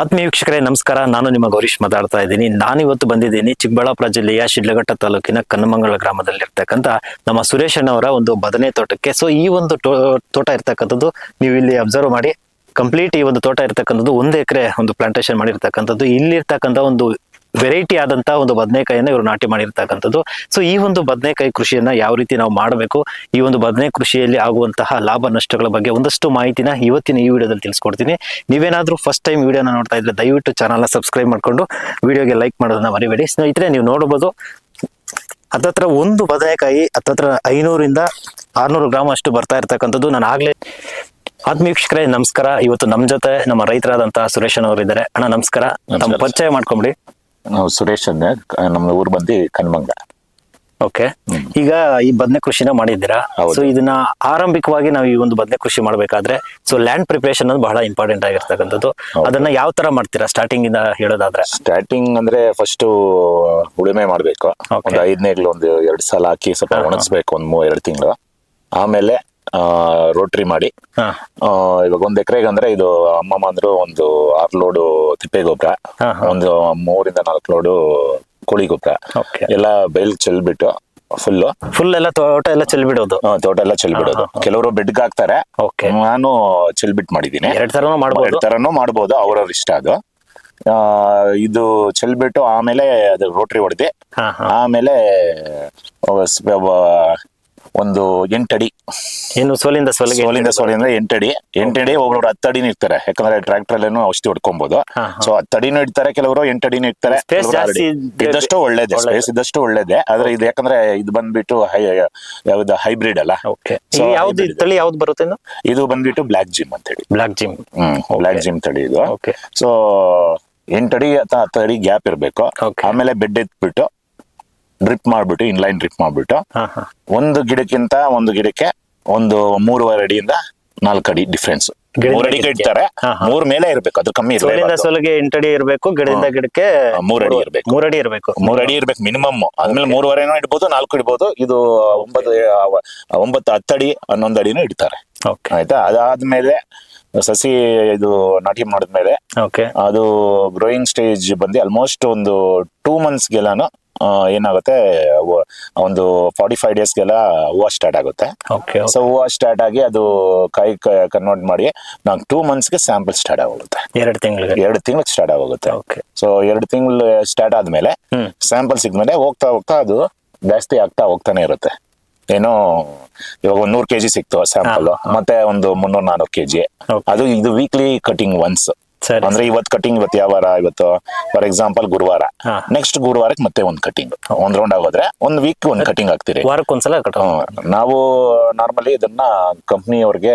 ಆತ್ಮೀಯ ವೀಕ್ಷಕರೇ, ನಮಸ್ಕಾರ. ನಾನು ನಿಮ್ಮ ಗೌರೀಶ್ ಮಾತಾಡ್ತಾ ಇದ್ದೀನಿ. ನಾನಿವತ್ತು ಬಂದಿದ್ದೀನಿ ಚಿಕ್ಕಬಳ್ಳಾಪುರ ಜಿಲ್ಲೆಯ ಶಿಡ್ಲಘಟ್ಟ ತಾಲೂಕಿನ ಕನ್ನಮಂಗಲ ಗ್ರಾಮದಲ್ಲಿರ್ತಕ್ಕಂಥ ನಮ್ಮ ಸುರೇಶಣ್ಣವರ ಒಂದು ಬದನೆ ತೋಟಕ್ಕೆ. ಸೊ ಈ ಒಂದು ತೋಟ ಇರ್ತಕ್ಕಂಥದ್ದು ನೀವು ಇಲ್ಲಿ ಅಬ್ಸರ್ವ್ ಮಾಡಿ. ಕಂಪ್ಲೀಟ್ ಈ ಒಂದು ತೋಟ ಇರ್ತಕ್ಕಂಥದ್ದು ಒಂದು ಎಕರೆ ಒಂದು ಪ್ಲಾಂಟೇಶನ್ ಮಾಡಿರ್ತಕ್ಕಂಥದ್ದು. ಇಲ್ಲಿರ್ತಕ್ಕಂಥ ಒಂದು ವೆರೈಟಿ ಆದಂತ ಒಂದು ಬದನೆಕಾಯಿಯನ್ನ ಇವರು ನಾಟಿ ಮಾಡಿರ್ತಕ್ಕಂಥದ್ದು. ಸೊ ಈ ಒಂದು ಬದನೆಕಾಯಿ ಕೃಷಿಯನ್ನ ಯಾವ ರೀತಿ ನಾವು ಮಾಡಬೇಕು ಈ ಒಂದು ಬದನೆ ಕೃಷಿಯಲ್ಲಿ ಆಗುವಂತಹ ಲಾಭ ನಷ್ಟಗಳ ಬಗ್ಗೆ ಒಂದಷ್ಟು ಮಾಹಿತಿನ ಇವತ್ತಿನ ಈ ವಿಡಿಯೋದಲ್ಲಿ ತಿಳಿಸ್ಕೊಡ್ತೀನಿ. ನೀವೇನಾದ್ರೂ ಫಸ್ಟ್ ಟೈಮ್ ವಿಡಿಯೋನ ನೋಡ್ತಾ ಇದ್ರೆ ದಯವಿಟ್ಟು ಚಾನಲ್ನ ಸಬ್ಸ್ಕ್ರೈಬ್ ಮಾಡ್ಕೊಂಡು ವಿಡಿಯೋಗೆ ಲೈಕ್ ಮಾಡೋದನ್ನ ಮರಿಬೇಡಿ. ಸ್ನೇಹಿತರೆ ನೀವು ನೋಡಬಹುದು ಹತ್ತತ್ರ ಒಂದು ಬದನೆಕಾಯಿ ಹತ್ತತ್ರ ಐನೂರಿಂದ ಆರ್ನೂರು ಗ್ರಾಮ್ ಅಷ್ಟು ಬರ್ತಾ ಇರ್ತಕ್ಕಂಥದ್ದು. ನಾನು ಆಗ್ಲೇ ಆತ್ಮೀಕ್ಷಕರೇ ನಮಸ್ಕಾರ. ಇವತ್ತು ನಮ್ ಜೊತೆ ನಮ್ಮ ರೈತರಾದಂತಹ ಸುರೇಶನ್ ಅವರು ಇದ್ದಾರೆ. ಅಣ್ಣ ನಮಸ್ಕಾರ. ನಮ್ಮ. ಪರಿಚಯ ಮಾಡ್ಕೊಂಬಿಡಿ. ನಾವು ಸುರೇಶ್ ಅಂದೆ ನಮ್ಮ ಊರು ಬಂದು ಕನ್ಮಂಗ ಓಕೆ. ಈಗ ಈ ಬದನೆ ಕೃಷಿನ ಮಾಡಿದ್ದೀರಾ. ಸೊ ಇದನ್ನ ಆರಂಭಿಕವಾಗಿ ನಾವು ಈ ಒಂದು ಬದನೆ ಕೃಷಿ ಮಾಡಬೇಕಾದ್ರೆ ಸೊ ಲ್ಯಾಂಡ್ ಪ್ರಿಪರೇಷನ್ ಅನ್ನೋದು ಬಹಳ ಇಂಪಾರ್ಟೆಂಟ್ ಆಗಿರ್ತಕ್ಕಂಥದ್ದು. ಅದನ್ನ ಯಾವ ತರ ಮಾಡ್ತೀರಾ? ಸ್ಟಾರ್ಟಿಂಗ್ ಇಂದ ಹೇಳೋದಾದ್ರೆ. ಸ್ಟಾರ್ಟಿಂಗ್ ಅಂದ್ರೆ ಫಸ್ಟ್ ಉಳುಮೆ ಮಾಡ್ಬೇಕು. ಒಂದು ಐದನೇ ಒಂದು ಎರಡು ಸಲ ಹಾಕಿ ಸ್ವಲ್ಪ. ಒಣಗಿಸ್ಬೇಕು ಒಂದು ಮೂರ್ ಎರಡು ತಿಂಗಳು. ಆಮೇಲೆ ರೋಟ್ರಿ ಮಾಡಿ. ಆ, ಇವಾಗ ಒಂದ್ ಎಕರೆಗೆ ಅಂದ್ರೆ ಇದು ಅಮ್ಮಮ್ಮ ಅಂದ್ರು ಒಂದು ಆರ್ ಲೋಡು ತಿಪ್ಪೆ ಗೊಬ್ಬರ. ಒಂದು ಮೂರಿಂದ ನಾಲ್ಕು ಲೋಡು ಕೋಳಿ ಗೊಬ್ಬರ ಎಲ್ಲ ಬೈಲ್ ಚೆಲ್ಬಿಟ್ಟು ಫುಲ್ ಫುಲ್ ಎಲ್ಲ ತೋಟ ಎಲ್ಲ ಚೆಲ್ ಬಿಡೋದು ತೋಟ ಎಲ್ಲ ಚೆಲ್ಬಿಡೋದು. ಕೆಲವರು ಬೆಡ್ಗೆ ಹಾಕ್ತಾರೆ. ಓಕೆ. ನಾನು ಚೆಲ್ಬಿಟ್ ಮಾಡಿದೀನಿ ಎರಡ್ ತರನು ಮಾಡ್ಬೋದು? ಎರಡ್ ತರನು ಮಾಡ್ಬೋದು ಅವ್ರವ್ರ ಇಷ್ಟ ಅದು. ಆ, ಇದು ಚೆಲ್ಬಿಟ್ಟು ಆಮೇಲೆ ಅದು ರೋಟ್ರಿ ಹೊಡೆದಿ ಆಮೇಲೆ ಒಂದು ಎಂಟಡಿ ಏನು ಸೋಲಿಂದ ಸೋಲಿಗೆ ಸೋಲಿಂದ ಸೋಲಿಂದ ಅಂದ್ರೆ ಎಂಟಡಿ ಎಂಟಡಿ ಒಬ್ಬರು ಹತ್ತಡಿನೂ ಇರ್ತಾರೆ ಯಾಕಂದ್ರೆ ಟ್ರಾಕ್ಟರ್ ಅಲ್ಲೇನು ಔಷಧಿ ಹೊಡ್ಕೊಬಹುದು. ಸೊ ಹತ್ತಡಿನೂ ಇಡ್ತಾರೆ ಕೆಲವರು ಎಂಟಡಿನೂ. ಇದ್ರೆ- ಇದ್ದಷ್ಟು ಒಳ್ಳೇದೆ. ಸ್ಪೇಸ್ ಇದ್ದಷ್ಟು ಒಳ್ಳೇದೆ. ಆದ್ರೆ ಇದು ಯಾಕಂದ್ರೆ ಇದು ಬಂದ್ಬಿಟ್ಟು ಹೈ ಯಾವ್ದು ಹೈಬ್ರಿಡ್ ಅಲ್ಲ. ಯಾವ್ದು ತಳಿ ಯಾವ್ದು ಬರುತ್ತೆ ಇದು ಬಂದ್ಬಿಟ್ಟು ಬ್ಲಾಕ್ ಜಿಮ್ ಅಂತ ಹೇಳಿ. ಬ್ಲಾಕ್ ಜಿಮ್ ಹ್ಮ್ ಬ್ಲಾಕ್ ಜಿಮ್ ತಳಿ ಇದು. ಓಕೆ ಸೊ ಎಂಟಡಿ ಅಥವಾ ಹತ್ತು ಅಡಿ ಗ್ಯಾಪ್ ಇರಬೇಕು. ಆಮೇಲೆ ಬೆಡ್ ಎತ್ಬಿಟ್ಟು ಡ್ರಿಪ್ ಮಾಡ್ಬಿಟ್ಟು ಇನ್ಲೈನ್ ಡ್ರಿಪ್ ಮಾಡ್ಬಿಟ್ಟು ಒಂದು ಗಿಡಕ್ಕಿಂತ ಒಂದು ಗಿಡಕ್ಕೆ ಒಂದು ಮೂರುವರೆ ಅಡಿಯಿಂದ ನಾಲ್ಕು ಅಡಿ ಡಿಫ್ರೆನ್ಸ್ ಮೂರ್ ಅಡಿಗೆ ಗಿಡಕ್ಕೆ? ಇಡ್ತಾರೆ. ಮೂರ್ ಮೇಲೆ ಇರ್ಬೇಕು ಅದು ಕಮ್ಮಿ ಸೋಲಿಂದ ಸೋಲಿಗೆ ಎಂಟಡಿ ಇರಬೇಕು ಗಿಡದಿಂದ. ಗಿಡಕ್ಕೆ ಮೂರ್ ಅಡಿ ಇರ್ಬೇಕು. ಮೂರಡಿ ಇರಬೇಕು. ಮೂರ್ ಅಡಿ ಇರ್ಬೇಕು ಮಿನಿಮಮ್ ಆದ್ಮೇಲೆ ಮೂರುವರೆನೂ ಇಡ್ಬೋದು ನಾಲ್ಕು ಇಡ್ಬೋದು ಇದು ಒಂಬತ್ತು ಒಂಬತ್ತು ಹತ್ತಡಿ ಹನ್ನೊಂದು ಅಡಿನೂ ಇಡ್ತಾರೆ. ಆಯ್ತಾ? ಅದಾದ್ಮೇಲೆ ಸಸಿ ಇದು ನಾಟಿ ಮಾಡಿದ್ಮೇಲೆ ಓಕೆ ಅದು ಗ್ರೋಯಿಂಗ್ ಸ್ಟೇಜ್ ಬಂದು ಆಲ್ಮೋಸ್ಟ್ ಒಂದು ಟೂ ಮಂತ್ಸ್ಗೆಲ್ಲಾನು ಏನಾಗುತ್ತೆ ಒಂದು ಫಾರ್ಟಿ ಫೈವ್ ಡೇಸ್ಗೆಲ್ಲ ಹೂವು ಸ್ಟಾರ್ಟ್ ಆಗುತ್ತೆ. ಸೊ ಹೂವು ಸ್ಟಾರ್ಟ್ ಆಗಿ ಅದು ಕೈ ಕನ್ವರ್ಟ್ ಮಾಡಿ ನಾವು ಟೂ ಮಂತ್ಸ್ಗೆ ಸ್ಯಾಂಪಲ್ ಸ್ಟಾರ್ಟ್ ಆಗೋಗುತ್ತೆ. ಎರಡು ತಿಂಗಳಿಗೆ? ಎರಡು ತಿಂಗಳಿಗೆ ಸ್ಟಾರ್ಟ್ ಆಗೋಗುತ್ತೆ. ಓಕೆ ಸೊ ಎರಡು ತಿಂಗಳು ಸ್ಟಾರ್ಟ್ ಆದ್ಮೇಲೆ ಸ್ಯಾಂಪಲ್ ಸಿಗ್ಮೇಲೆ ಹೋಗ್ತಾ ಹೋಗ್ತಾ ಅದು ಜಾಸ್ತಿ ಆಗ್ತಾ ಹೋಗ್ತಾನೆ ಇರುತ್ತೆ. ಏನೋ ಇವಾಗ ಒಂದ್ ನೂರ್ ಕೆಜಿ ಸಿಕ್ತು ಸ್ಯಾಂಪಲ್ ಮತ್ತೆ ಒಂದು ಮುನ್ನೂರ್ ನಾನೂರು ಕೆಜಿ. ಅದು ಇದು ವೀಕ್ಲಿ ಕಟಿಂಗ್ ಒನ್ಸ್ ಸರಿ ಅಂದ್ರೆ ಇವತ್ ಕಟಿಂಗ್ ಇವತ್ತು ಯಾವ ವಾರ? ಇವತ್ತು ಫಾರ್ ಎಕ್ಸಾಂಪಲ್ ಗುರುವಾರ. ಹಾ. ನೆಕ್ಸ್ಟ್ ಗುರುವಾರಕ್ಕೆ ಮತ್ತೆ ಒಂದ್ ಕಟಿಂಗ್ ಒಂದ್ ರೌಂಡ್ ಆಗೋದ್ರೆ ಒಂದ್ ವೀಕ್ ಒಂದ್ ಕಟಿಂಗ್ ಆಗ್ತೀರಿ. ವಾರಕ್ಕೊಂದ್ಸಲ ಕಟ್ ಹ್ಮ್. ನಾವು ನಾರ್ಮಲಿ ಇದನ್ನ ಕಂಪ್ನಿ ಅವ್ರಿಗೆ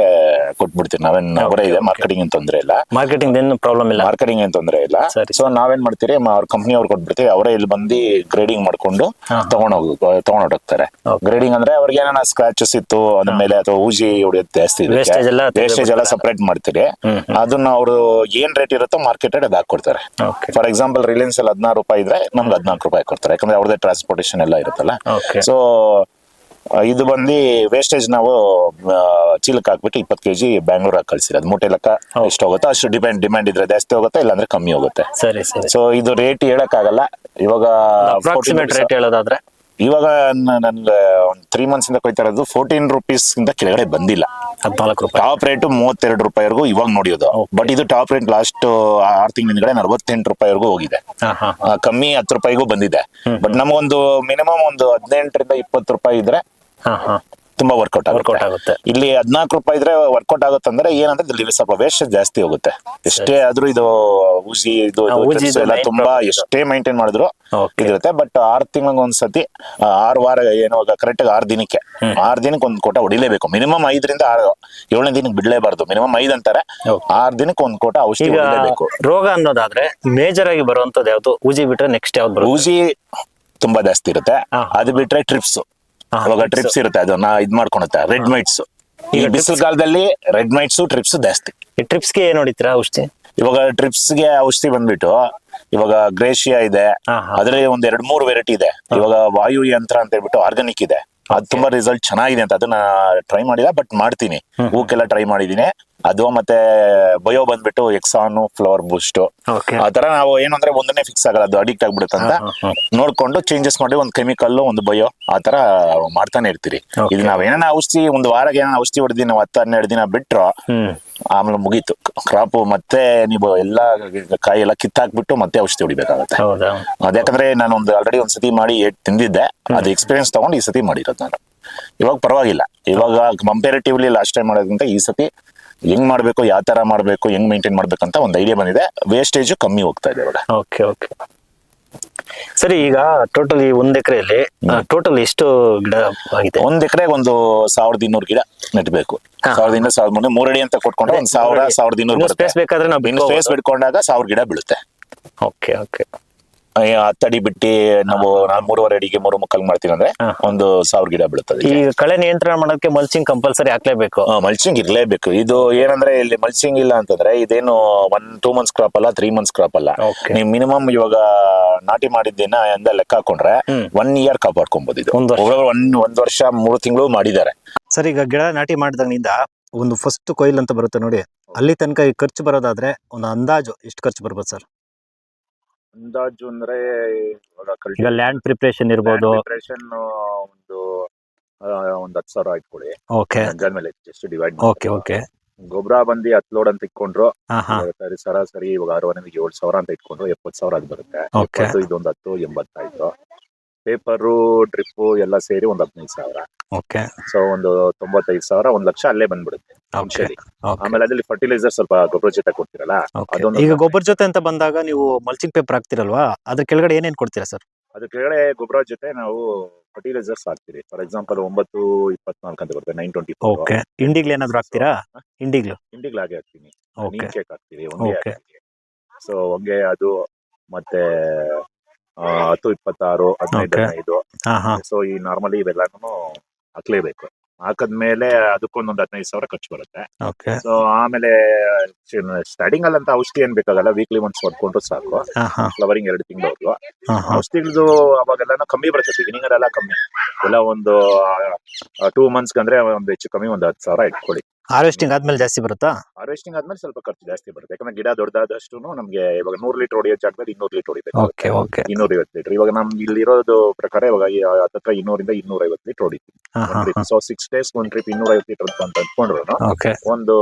ಕೊಟ್ಬಿಡ್ತೀವಿ. ನಾವೇನ್ ಅವರೇ ಇದೆ ಮಾರ್ಕೆಟಿಂಗ್ ಏನ್ ತೊಂದ್ರೆ ಇಲ್ಲ. ಮಾರ್ಕೆಟಿಂಗ್ ಏನು ಪ್ರಾಬ್ಲಮ್ ಇಲ್ಲ. ಮಾರ್ಕೆಟಿಂಗ್ ಏನ್ ತೊಂದ್ರೆ ಇಲ್ಲ. ಸರಿ. ಸೊ ನಾವೇನ್ ಮಾಡ್ತೀರಿ ಮ- ಅವ್ರ ಕಂಪ್ನಿ ಅವ್ರು ಕೊಟ್ಬಿಡ್ತೀವಿ. ಅವರೇ ಇಲ್ಲಿ ಬಂದು ಗ್ರೇಡಿಂಗ್ ಮಾಡ್ಕೊಂಡು ತಗೊಂಡೋಗ ತಗೊಂಡೋಗ್ ತಗೊಂಡೋಗ್ತಾರೆ. ಗ್ರೇಡಿಂಗ್ ಅಂದ್ರೆ ಅವ್ರಿಗೆ ಏನಾರ ಸ್ಕ್ರಾಚಸ್ ಇತ್ತು ಅದ್ರ ಮೇಲೆ ಅಥವಾ ಊಜಿ ಹೊಡಿಯೋದು ಜಾಸ್ತಿ Wastage ಎಲ್ಲ ವೇಸ್ಟೇಜ್ ಎಲ್ಲ. ಸಪರೇಟ್ ಮಾಡ್ತೀರಿ. ಅದನ್ನ ಅವರು ಏನ್ ರೇಟ್ ಇರುತ್ತೋ ಮಾರ್ಕೆಟ್ ರೇಟ್ ಕೊಡ್ತಾರೆ ಹಾಕೊಡ್ತಾರೆ ಓಕೆ ಫಾರ್ ಎಕ್ಸಾಂಪಲ್ ರಿಲಯನ್ಸ್ ಅಲ್ಲಿ ಹದಿನಾರು ರೂಪಾಯಿ ಇದ್ರೆ ನಮ್ಗೆ ಹದಿನಾಲ್ಕು ರೂಪಾಯಿ ಕೊಡ್ತಾರೆ. ಯಾಕಂದ್ರೆ ಅವ್ರದೇ ಟ್ರಾನ್ಸ್ಪೋರ್ಟೇಷನ್ ಎಲ್ಲ ಇರುತ್ತಲ್ಲ. ಸೊ ಇದು ಬಂದು ವೇಸ್ಟೇಜ್ ನಾವು ಚೀಲಕ್ಕೆ ಹಾಕ್ಬಿಟ್ಟು ಇಪ್ಪತ್ತು ಕೆಜಿ ಬ್ಯಾಂಗ್ಳೂರ್ ಹಾಕಿ ಅದು ಮೂಟೆ ಲೆಕ್ಕ. ಎಷ್ಟು ಹೋಗುತ್ತೋ ಅಷ್ಟು ಡಿಪೆಂಡ್ ಡಿಮ್ಯಾಂಡ್ ಇದ್ರೆ ಜಾಸ್ತಿ ಹೋಗುತ್ತೆ ಇಲ್ಲಾಂದ್ರೆ ಕಮ್ಮಿ ಹೋಗುತ್ತೆ. ಸರಿ ಸರಿ. ಸೊ ಇದು ರೇಟ್ ಹೇಳಕ್ಕಾಗಲ್ಲ. ಇವಾಗ 14 ಅಪ್ರಾಕ್ಸಿಮೇಟ್ ರೇಟ್ ಹೇಳೋದಾದ್ರೆ? ಇವಾಗ ನನ್ಗೆ ಒಂದು ತ್ರೀ ಮಂತ್ಸ್ ಇಂದ ಕೊಯ್ತಾ ಇರೋದು ಫೋರ್ಟೀನ್ ರುಪೀಸ್ ಇಂದ ಕೆಳಗಡೆ ಬಂದಿಲ್ಲ. ಹದಿನಾಲ್ಕು ರೂಪಾಯಿ. ಟಾಪ್ ರೇಟ್ ಮೂವತ್ತೆರಡು ರೂಪಾಯಿವರೆಗೂ ಇವಾಗ ನೋಡಿಯೋದು. ಬಟ್ ಇದು ಟಾಪ್ ರೇಟ್ ಲಾಸ್ಟ್ ಆರು ತಿಂಗಳಿಂದ ನಲವತ್ತೆಂಟು ರೂಪಾಯಿವರೆಗೂ ಹೋಗಿದೆ. ಹಾ ಹಾ ಆ, ಕಮ್ಮಿ ಹತ್ತು ರೂಪಾಯಿಗೂ ಬಂದಿದೆ. ಬಟ್ ನಮಗೊಂದು ಮಿನಿಮಮ್ ಒಂದು ಹದಿನೆಂಟರಿಂದ ಇಪ್ಪತ್ತು ರೂಪಾಯಿ ಇದ್ರೆ ಹಾ ಹಾ. ತುಂಬಾ ವರ್ಕೌಟ್ ವರ್ಕೌಟ್ ಆಗುತ್ತೆ. ಇಲ್ಲಿ ಹದಿನಾಲ್ಕು ರೂಪಾಯಿ ಇದ್ರೆ ವರ್ಕೌಟ್ ಆಗುತ್ತೆ ಅಂದ್ರೆ ಏನಂದ್ರೆ ಇಲ್ಲಿ ಸ್ವಲ್ಪ ವೇಸ್ಟ್ ಜಾಸ್ತಿ ಹೋಗುತ್ತೆ. ಎಷ್ಟೇ ಆದ್ರೂ ಇದು ಊಜಿ ಇದು ಎಲ್ಲ ತುಂಬಾ. ಎಷ್ಟೇ ಮೈಂಟೈನ್ ಮಾಡಿದ್ರು ಇರುತ್ತೆ ಬಟ್ ಆರ್ ತಿಂಗಳಿಗೆ ಒಂದ್ಸತಿ ಆರು ವಾರ ಏನೋ ಕರೆಕ್ಟ್ ಆಗಿ ಆರು ದಿನಕ್ಕೆ ಆರು ದಿನಕ್ಕೆ ಒಂದ್ ಕೋಟ ಹೊಡಿಲೇಬೇಕು. ಮಿನಿಮಮ್ ಐದರಿಂದ ಆರು ಏಳನೇ ದಿನಕ್ಕೆ ಬಿಡ್ಲೇಬಾರ್ದು. ಮಿನಿಮಮ್ ಐದ್ ಅಂತಾರೆ. ಆರು ದಿನಕ್ಕೆ ಒಂದ್ ಕೋಟ ಔಷಧಿ ಹೊಡಿಲೇಬೇಕು. ರೋಗ ಅನ್ನೋದಾದ್ರೆ ಮೇಜರ್ ಆಗಿ ಬರುವಂತದ್ದು ಯಾವ್ದು? ಊಜಿ ಬಿಟ್ರೆ ನೆಕ್ಸ್ಟ್ ಯಾವ್ದು ಊಜಿ ತುಂಬಾ ಜಾಸ್ತಿ ಇರುತ್ತೆ. ಅದು ಬಿಟ್ರೆ ಟ್ರಿಪ್ಸ್ ಅವಾಗ ಟ್ರಿಪ್ಸ್ ಇರುತ್ತೆ ಅದು ನಾ ಇದ್ ಮಾಡ್ಕೊಳುತ್ತೆ ರೆಡ್ ಮೈಟ್ಸ್ ಈ ಈಗ ಬಿಸಿಲು ಕಾಲದಲ್ಲಿ ರೆಡ್ ಮೈಟ್ಸ್ ಟ್ರಿಪ್ಸ್ ಜಾಸ್ತಿ. ಈ ಟ್ರಿಪ್ಸ್ಗೆ ಏನ್ ಹೊಡಿತೀರಾ ಔಷಧಿ? ಇವಾಗ ಟ್ರಿಪ್ಸ್ಗೆ ಔಷಧಿ ಬಂದ್ಬಿಟ್ಟು ಇವಾಗ ಗ್ರೇಷಿಯಾ ಇದೆ. ಅದ್ರಲ್ಲಿ ಒಂದ್ ಎರಡ್ ಮೂರು ವೆರೈಟಿ ಇದೆ. ಇವಾಗ ವಾಯು ಯಂತ್ರ ಅಂತ ಹೇಳ್ಬಿಟ್ಟು ಆರ್ಗಾನಿಕ್ ಇದೆ. ಅದು ತುಂಬಾ ರಿಸಲ್ಟ್ ಚೆನ್ನಾಗಿದೆ ಅಂತ ಅದನ್ನ ಟ್ರೈ ಮಾಡಿಲ್ಲ ಬಟ್ ಮಾಡ್ತೀನಿ. ಹೂಕೆಲ್ಲ ಟ್ರೈ ಮಾಡಿದೀನಿ ಅದು ಮತ್ತೆ ಬಯೋ ಬಂದ್ಬಿಟ್ಟು ಎಕ್ಸಾನು ಫ್ಲವರ್ ಬೂಸ್ಟ್. ಆತರ ಆ ತರ ನಾವು ಏನಂದ್ರೆ ಒಂದನ್ನೇ ಫಿಕ್ಸ್ ಆಗಲ್ಲ ಅದು ಅಡಿಕ್ಟ್ ಆಗ್ಬಿಡುತ್ತೆ ಅಂತ ನೋಡ್ಕೊಂಡು ಚೇಂಜಸ್ ಮಾಡಿ ಒಂದು ಕೆಮಿಕಲ್ ಒಂದು ಬಯೋ ಆ ತರ ಮಾಡ್ತಾನೆ ಇರ್ತೀರಿ. Okay. ಇದು ನಾವ್ ಏನಾನ ಔಷಧಿ ಒಂದು ವಾರಕ್ಕೆ ಏನೋ ಔಷಧಿ ಹೊಡೆದಿ ನಾವು ಹತ್ತು ಹನ್ನೆರಡು ದಿನ ಬಿಟ್ರು ಹ್ಮ್. ಆಮೇಲೆ ಮುಗೀತು. ಕ್ರಾಪ್ ಮತ್ತೆ ನೀವು ಎಲ್ಲಾ ಕಾಯಿ ಎಲ್ಲ ಕಿತ್ತಾಕ್ಬಿಟ್ಟು ಮತ್ತೆ ಔಷಧಿ ಹೊಡಿಬೇಕಾಗತ್ತೆ. ಹೌದಾ? ಅದ್ಯಾಕಂದ್ರೆ ನಾನು ಒಂದು ಆಲ್ರೆಡಿ ಒಂದ್ ಸತಿ ಮಾಡಿ ಏಟ್ ತಿಂದಿದ್ದೆ. ಅದು ಎಕ್ಸ್ಪೀರಿಯನ್ಸ್ ತಗೊಂಡು ಈ ಸತಿ ಮಾಡಿರೋದು ನಾನು. ಇವಾಗ ಪರವಾಗಿಲ್ಲ. ಇವಾಗ ಕಂಪೇರಿಟಿವ್ಲಿ ಲಾಸ್ಟ್ ಟೈಮ್ ಮಾಡೋದ್ರಿಂದ ಈ ಸತಿ ಹೆಂಗ್ ಮಾಡ್ಬೇಕು ಯಾವ ತರ ಮಾಡ್ಬೇಕು ಹೆಂಗ್ ಮೇಂಟೈನ್ ಮಾಡ್ಬೇಕಂತ ಒಂದು ಐಡಿಯಾ ಬಂದಿದೆ. ವೇಸ್ಟೇಜ್ ಕಮ್ಮಿ ಹೋಗ್ತಾ ಇದೆ ಇವಾಗ. ಓಕೆ ಓಕೆ ಸರಿ ಈಗ ಟೋಟಲ್ ಈ ಒಂದ್ ಎಕರೆಯಲ್ಲಿ ಟೋಟಲ್ ಎಷ್ಟು ಗಿಡ ಆಗಿದೆ? ಒಂದ್ ಎಕರೆಗೆ ಒಂದು ಸಾವಿರದ ಇನ್ನೂರು ಗಿಡ ನೆಟ್ಬೇಕು. ಸಾವಿರದ ಇನ್ನೂರು ಸಾವಿರದ ಮುನ್ನೂರು ಮೂರಡಿ ಅಂತ ಕೊಟ್ಕೊಂಡ್ರೆ ಒಂದ್ ಸಾವಿರ ಸಾವಿರದ ಇನ್ನೂರು ಸ್ಪೇಸ್ ಬೇಕಾದ್ರೆ ನಾವು ಸ್ಪೇಸ್ ಬಿಡ್ಕೊಂಡಾಗ ಸಾವಿರ ಗಿಡ ಬೀಳುತ್ತೆ. ಓಕೆ ಓಕೆ ಹತ್ತಡಿ ಬಿಟ್ಟು ನಾವು ನಾನ್ ಮೂರುವರೆ ಅಡಿಗೆ ಮೂರು ಮುಕ್ಕಲ್ ಮಾಡ್ತೀವಿ ಅಂದ್ರೆ. ಒಂದು ಸಾವಿರ ಗಿಡ ಬೀಳುತ್ತದೆ ಈ ಕಳೆ ನಿಯಂತ್ರಣ ಮಾಡೋದಕ್ಕೆ ಮಲ್ಚಿಂಗ್ ಕಂಪಲ್ಸರಿ ಹಾಕ್ಲೇಬೇಕು. ಮಲ್ಚಿಂಗ್ ಇರ್ಲೇಬೇಕು. ಇದು ಏನಂದ್ರೆ ಇಲ್ಲಿ ಮಲ್ಚಿಂಗ್ ಇಲ್ಲ ಅಂತಂದ್ರೆ ಇದೇನು ಒನ್ ಟೂ ಮಂತ್ಸ್ ಕ್ರಾಪ್ ಅಲ್ಲ ತ್ರೀ ಮಂತ್ಸ್ ಕ್ರಾಪ್ ಅಲ್ಲ. ನೀವು ಮಿನಿಮಮ್ ಇವಾಗ ನಾಟಿ ಮಾಡಿದ್ದೇನ ಎಂದ ಲೆಕ್ಕ ಹಾಕೊಂಡ್ರೆ. ಒನ್ ಇಯರ್ ಕಾಪಾಡ್ಕೊಬಹುದು ಇದು. ಒಂದ್. ಒಂದ್ ವರ್ಷ ಮೂರು ತಿಂಗಳು ಮಾಡಿದ್ದಾರೆ. ಸರ್ ಈಗ ಗಿಡ ನಾಟಿ ಮಾಡಿದಾಗಿನಿಂದ ಒಂದು ಫಸ್ಟ್ ಕೊಯ್ಲ್ ಅಂತ ಬರುತ್ತೆ ನೋಡಿ. ಅಲ್ಲಿ ತನಕ ಈ ಖರ್ಚು ಬರೋದಾದ್ರೆ ಒಂದು ಅಂದಾಜು ಎಷ್ಟು ಖರ್ಚು ಬರ್ಬೋದು ಸರ್? ಅಂದಾಜು ಅಂದ್ರೆ ಈಗ ಲ್ಯಾಂಡ್ ಪ್ರಿಪ್ರೇಷನ್ ಇರ್ಬೋದು. ಒಂದು ಒಂದ್ ಹತ್ತು ಸಾವಿರ ಇಟ್ಕೊಳ್ಳಿ ಓಕೆ ಗಂಜಾಲ್ ಮೇಲೆ ಜಸ್ಟ್ ಡಿವೈಡ್ ಓಕೆ ಓಕೆ ಗೊಬ್ಬರ ಬಂದು ಹತ್ತು ಲೋಡ್ ಅಂತ ಇಟ್ಕೊಂಡ್ರು. ಹಾ ಹಾ. ಸರಿ ಸರಾಸರಿ ಇವಾಗ ಆರೂವರೆ ಏಳು ಸಾವಿರ ಅಂತ ಇಟ್ಕೊಂಡ್ರು. ಎಪ್ಪತ್ತು ಸಾವಿರ ಅದು ಬರುತ್ತೆ. ಓಕೆ ಎಪ್ಪತ್ತು ಇದೊಂದು ಹತ್ತು ಎಂಬತ್ತಾಯ್ತು. ಪೇಪರು ಡ್ರಿಪ್ಪು ಎಲ್ಲ ಸೇರಿ ಒಂದು ಹದಿನೈದು ಸಾವಿರ. ಓಕೆ. ಸೊ ಒಂದು ತೊಂಬತ್ತೈದು ಸಾವಿರ ಒಂದ್ ಲಕ್ಷ ಅಲ್ಲೇ ಬಂದ್ಬಿಡುತ್ತೆ ಓಕೆ. ಆಮೇಲೆ ಅದ್ರಲ್ಲಿ ಫರ್ಟಿಲೈಸರ್ ಸ್ವಲ್ಪ ಗೊಬ್ಬರ ಜೊತೆ ಕೊಡ್ತೀರಲ್ಲ ಓಕೆ. ಅದೊಂದು ಈಗ ಗೊಬ್ಬರ ಜೊತೆ ಅಂತ ಬಂದಾಗ ನೀವು ಮಲ್ಚಿಂಗ್ ಪೇಪರ್ ಹಾಕ್ತಿರಲ್ವಾ? ಅದ್ರ ಕೆಳಗಡೆ ಏನೇನ್ ಕೊಡ್ತೀರಾ ಸರ್? ಅದ್ರ ಕೆಳಗಡೆ ಗೊಬ್ಬರ ಜೊತೆ ನಾವು ಫರ್ಟಿಲೈಸರ್ಸ್ ಹಾಕ್ತೀರಿ ಫಾರ್ ಎಕ್ಸಾಂಪಲ್ ಒಂಬತ್ತು ಇಪ್ಪತ್ನಾಲ್ಕು ಅಂತ ಬರುತ್ತೆ ನೈನ್ ಟ್ವೆಂಟಿ ಓಕೆ. ಇಂಡಿಗ್ಲು ಏನಾದ್ರು ಹಾಕ್ತೀರಾ? ಇಂಡಿಗ್ಲು ಇಂಡಿಗ್ಲ್ ಹಾಗೆ ಹಾಕ್ತೀನಿ. ಓಕೆ. ಕೇಕ್ ಹಾಕ್ತೀವಿ. ಹಾಕ್ತೀವಿ ಸೊ ಹಂಗೆ. ಅದು ಮತ್ತೆ ಹತ್ತು ಇಪ್ಪತ್ತಾರು ಹದಿನೈದು Okay. ಹದಿನೈದು. ಹಾ ಹಾ ಸೊ ಈ ನಾರ್ಮಲಿ ಇವೆಲ್ಲಾನು ಹಾಕ್ಲೇಬೇಕು. ಹಾಕದ್ಮೇಲೆ ಅದಕ್ಕೊಂದೊಂದು ಹದಿನೈದು ಸಾವಿರ ಖರ್ಚು ಬರುತ್ತೆ. ಓಕೆ ಸೊ ಆಮೇಲೆ ಸ್ಟಾರ್ಟಿಂಗ್ ಅಲ್ಲಂತ ಔಷಧಿ ಏನ್ ಬೇಕಾಗಲ್ಲ ವೀಕ್ಲಿ ಒನ್ಸ್ ಹೊಡ್ಕೊಂಡ್ರು ಸಾಕು. ಹಾ ಹಾ ಫ್ಲವರಿಂಗ್ ಎರಡು ತಿಂಗಳು ಹಾ ಹಾ ಔಷಧಿಗಳದು ಅವಾಗೆಲ್ಲ ಕಮ್ಮಿ ಬರುತ್ತೆ ಬಿಗಿನಿಂಗ್ ಎಲ್ಲ ಕಮ್ಮಿ. ಎಲ್ಲ ಒಂದು ಟೂ ಮಂತ್ಸ್ ಅಂದ್ರೆ ಒಂದು ಹೆಚ್ಚು ಕಮ್ಮಿ ಒಂದು ಹತ್ತು ಸಾವಿರ ಇಟ್ಕೊಳ್ಳಿ. ಹಾರ್ವೆಸ್ಟಿಂಗ್ ಆದ್ಮೇಲೆ ಜಾಸ್ತಿ ಬರುತ್ತಾ? ಹಾರ್ವೆಸ್ಟಿಂಗ್ ಆದ್ಮೇಲೆ ಸ್ವಲ್ಪ ಖರ್ಚು ಜಾಸ್ತಿ ಬರುತ್ತೆ. ಯಾಕಂದ್ರೆ ಗಿಡ ದೊಡ್ಡದಾದಷ್ಟು ನಮಗೆ ಇವಾಗ ನೂರ್ ಲೀಟರ್ ಹೊಡಿಯೋ ಜಾಗದಲ್ಲಿ ಇನ್ನೂರು ಲೀಟರ್ ಹೊಡಿಬೇಕು ಓಕೆ ಓಕೆ ಇನ್ನೂರ ಐವತ್ತು ಲೀಟರ್. ಇವಾಗ ನಮ್ ಇಲ್ಲಿ ಇರೋದು ಪ್ರಕಾರ ಇವಾಗ ಈ ಹತ್ತತ್ರ ಇನ್ನೂರಿಂದ ಇನ್ನೂರ ಐವತ್ತು ಲೀಟರ್ ಹೊಡಿತೀವಿ. ಹಾ ಹಾ ಹಾ. ಸೊ ಸಿಕ್ಸ್ ಡೇಸ್ ಒಂದ್ ಟ್ರಿಪ್ ಇನ್ನೂರ ಐವತ್ತು ಲೀಟರ್ ಅಂತ ಅಂದ್ಕೊಂಡ್ರು ಓಕೆ ಒಂದು